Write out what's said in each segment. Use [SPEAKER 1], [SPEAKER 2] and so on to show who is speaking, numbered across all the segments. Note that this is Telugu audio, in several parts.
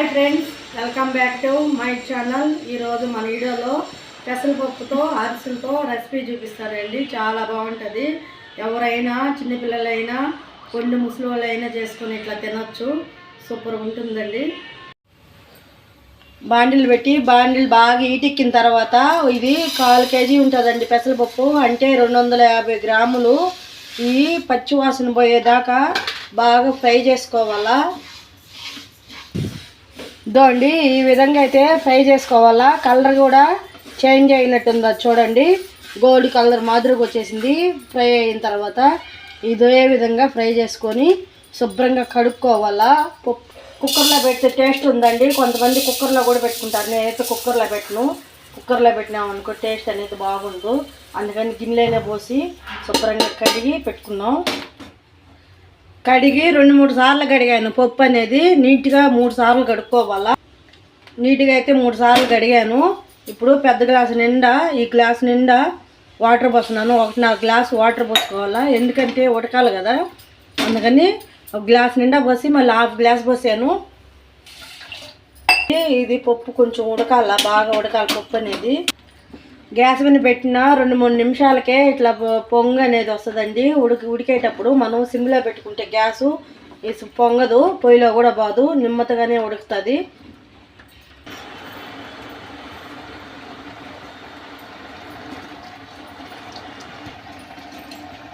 [SPEAKER 1] Hi friends welcome back to my channel. ఈరోజు మన వీడియోలో పెసరపప్పుతో అరిసెలతో రెసిపీ చూపిస్తారండి చాలా బాగుంటుంది. ఎవరైనా చిన్నపిల్లలైనా కొన్ని ముసలివాళ్ళైనా చేసుకొని ఇట్లా తినొచ్చు. సూపర్ ఉంటుందండి. బాండిల్ పెట్టి బాండిల్ బాగా ఈటెక్కిన తర్వాత ఇది కాలు కేజీ ఉంటుందండి పెసరపప్పు. అంటే రెండు వందల యాభై గ్రాములు ఈ పచ్చివాసన పోయేదాకా బాగా ఫ్రై చేసుకోవాలా. ఇదో ఈ విధంగా అయితే ఫ్రై చేసుకోవాలా. కలర్ కూడా చేంజ్ అయినట్టుందా చూడండి. గోల్డ్ కలర్ మాదిరిగా వచ్చేసింది. ఫ్రై అయిన తర్వాత ఇదే విధంగా ఫ్రై చేసుకొని శుభ్రంగా కడుక్కోవాలా. కుక్కర్లో పెడితే టేస్ట్ ఉందండి. కొంతమంది కుక్కర్లో కూడా పెట్టుకుంటారు. నేనైతే కుక్కర్లో పెట్టను. కుక్కర్లో పెట్టినామనుకో టేస్ట్ అనేది బాగుండు. అందుకని గిన్నెలోనే పోసి శుభ్రంగా కడిగి పెట్టుకున్నాం కడిగి రెండు మూడు సార్లు కడిగాను. పప్పు అనేది నీట్గా మూడు సార్లు కడుక్కోవాలా. నీట్గా అయితే మూడు సార్లు కడిగాను. ఇప్పుడు పెద్ద గ్లాసు నిండా ఈ గ్లాస్ నిండా వాటర్ పోస్తున్నాను. ఒకటిన్నర గ్లాస్ వాటర్ పోసుకోవాలా. ఎందుకంటే ఉడకాలి కదా. అందుకని ఒక గ్లాస్ నిండా పోసి మళ్ళీ హాఫ్ గ్లాస్ పోసాను. ఇది పప్పు కొంచెం ఉడకాల బాగా ఉడకాలి పప్పు అనేది. గ్యాస్ మీద పెట్టిన రెండు మూడు నిమిషాలకే ఇట్లా పొంగ పొంగు అనేది వస్తుందండి. ఉడికి ఉడికేటప్పుడు మనం సిమ్లో పెట్టుకుంటే గ్యాసు ఇది పొంగదు పొయ్యిలో కూడా బాదు నిమ్మతగానే ఉడుకుతుంది.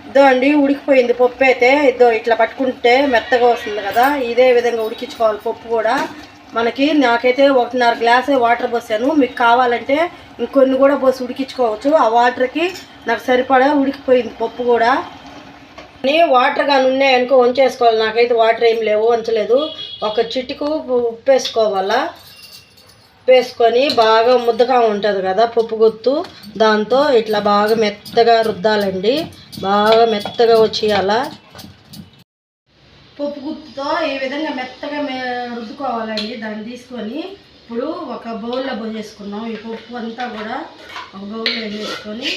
[SPEAKER 1] ఇదో అండి ఉడికిపోయింది పప్పు అయితే. ఇదో ఇట్లా పట్టుకుంటే మెత్తగా వస్తుంది కదా. ఇదే విధంగా ఉడికించుకోవాలి పప్పు కూడా. మనకి నాకైతే ఒకటిన్నర గ్లాసే వాటర్ పోసాను. మీకు కావాలంటే ఇంకొన్ని కూడా పోసి ఉడికించుకోవచ్చు. ఆ వాటర్కి నాకు సరిపడా ఉడికిపోయింది పప్పు కూడా. కానీ వాటర్ కానీ ఉన్నాయనుకో వంచేసుకోవాలి. నాకైతే వాటర్ ఏం లేవు వంచలేదు. ఒక చిటికు ఉప్పు వేసుకోవాలా? వేసుకొని బాగా ముద్దగా ఉంటుంది కదా పప్పు గుత్తు. దాంతో ఇట్లా బాగా మెత్తగా రుద్దాలండి. బాగా మెత్తగా వచ్చేయాలా? పప్పు గుత్తుతో ఈ విధంగా మెత్తగా రుద్దుకోవాలండి. దాన్ని తీసుకొని ఇప్పుడు ఒక బౌల్లో పోసేసుకున్నాం. ఈ పప్పు అంతా కూడా ఒక బౌల్లో వేసేసుకొని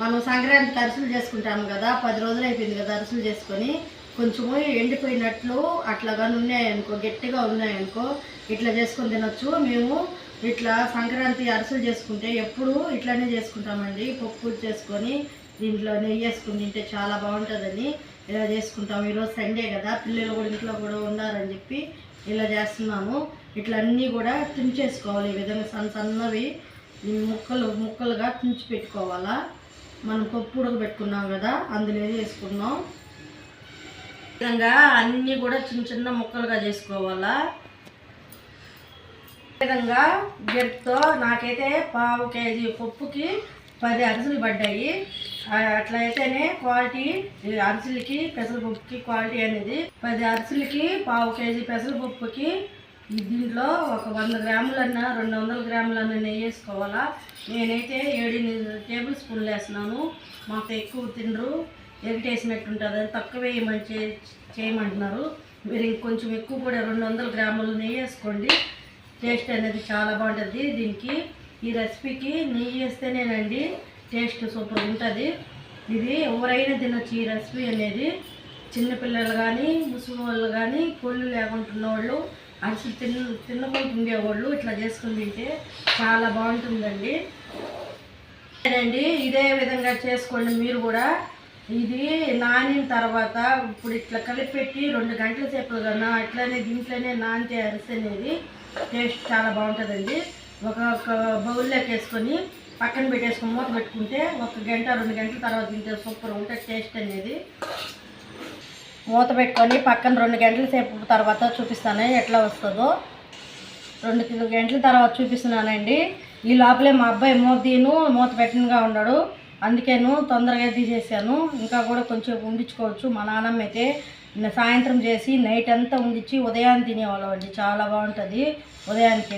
[SPEAKER 1] మనం సంక్రాంతికి అరిసెలు చేసుకుంటాము కదా పది రోజులు అయిపోయింది కదా అరిసెలు చేసుకొని కొంచెము ఎండిపోయినట్లు అట్లా కానీ ఉన్నాయనుకో గట్టిగా ఉన్నాయనుకో ఇట్లా చేసుకొని తినొచ్చు. మేము ఇట్లా సంక్రాంతి అరిసెలు చేసుకుంటే ఎప్పుడు ఇట్లానే చేసుకుంటామండి. పప్పు చేసుకొని దీంట్లో నెయ్యి వేసుకుని తింటే చాలా బాగుంటుందని. ఇలా చేసుకుంటాం ఈరోజు సండే కదా పిల్లలు కూడా ఇంట్లో కూడా ఉన్నారని చెప్పి ఇలా చేస్తున్నాము. ఇట్లా అన్నీ కూడా తుంచేసుకోవాలి ఈ విధంగా సన్న సన్నవి ముక్కలు ముక్కలుగా తుంచి పెట్టుకోవాలా. మనం పప్పు ఉడకబెట్టుకున్నాం కదా అందులో వేసుకున్నాం విధంగా అన్నీ కూడా చిన్న చిన్న ముక్కలుగా చేసుకోవాలా. విధంగా గెట్తో నాకైతే పావు కేజీ పప్పుకి పది అరిసెలు పడ్డాయి. అట్లా అయితేనే క్వాలిటీ అరిసెలకి పెసరపప్పుకి క్వాలిటీ అనేది పది అరిసెలకి పావు కేజీ పెసరపప్పుకి దీంట్లో ఒక వంద గ్రాములన్నా రెండు వందల గ్రాములన్నా నెయ్యి వేసుకోవాలా. నేనైతే ఏడెనిమిది టేబుల్ స్పూన్లు వేస్తున్నాను. మాకు ఎక్కువ తినరు. ఎగటేసినట్టు ఉంటుంది తక్కువ వేయమని చే చేయమంటున్నారు. మీరు ఇంకొంచెం ఎక్కువ కూడా రెండు వందల గ్రాములు నెయ్యి వేసుకోండి. టేస్ట్ అనేది చాలా బాగుంటుంది దీనికి. ఈ రెసిపీకి నెయ్యి వేస్తేనేనండి టేస్ట్ సూపర్ ఉంటుంది. ఇది ఎవరైనా తినొచ్చు ఈ రెసిపీ అనేది. చిన్నపిల్లలు కానీ ముసలి వాళ్ళు కానీ కొళ్ళు లేకుంటున్న వాళ్ళు అసలు తిన్న తినకుండా ఉండేవాళ్ళు ఇట్లా చేసుకుని తింటే చాలా బాగుంటుందండి. అండి ఇదే విధంగా చేసుకోండి మీరు కూడా. ఇది నానిన తర్వాత ఇప్పుడు ఇట్లా కలిపెట్టి రెండు గంటల సేపు కన్నా అట్లనే దీంట్లోనే నానితే అరిసి అనేది టేస్ట్ చాలా బాగుంటుందండి. ఒక ఒక బౌల్లోకి వేసుకొని పక్కన పెట్టేసుకొని మూత పెట్టుకుంటే ఒక గంట రెండు గంటల తర్వాత తింటే సూపర్ ఉంటుంది టేస్ట్ అనేది. మూత పెట్టుకొని పక్కన రెండు గంటల సేపు తర్వాత చూపిస్తాను ఎట్లా వస్తుందో. రెండు కిలో గంటల తర్వాత చూపిస్తున్నానండి. ఈ లోపలే మా అబ్బాయి మూతీను మూత పెట్టినగా ఉన్నాడు. అందుకేను తొందరగా తీసేసాను. ఇంకా కూడా కొంచెం ఉండించుకోవచ్చు మా నాన్నమ్మ అయితే సాయంత్రం చేసి నైట్ అంతా ఉండిచ్చి ఉదయాన్ని తినేవాళ్ళం అండి చాలా బాగుంటుంది ఉదయానికి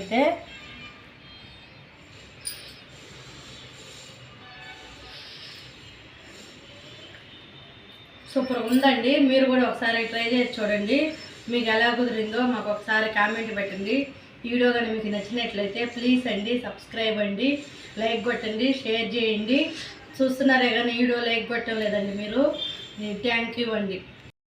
[SPEAKER 1] సూపర్ ఉందండి. మీరు కూడా ఒకసారి ట్రై చేసి చూడండి. మీకు ఎలా కుదిరిందో మాకు ఒకసారి కామెంట్ పెట్టండి. ఈ వీడియో కానీ మీకు నచ్చినట్లయితే ప్లీజ్ అండి సబ్స్క్రైబ్ అండి లైక్ కొట్టండి షేర్ చేయండి. చూస్తున్నారే కానీ వీడియో లైక్ కొట్టలేదండి మీరు. థ్యాంక్ యూ అండి.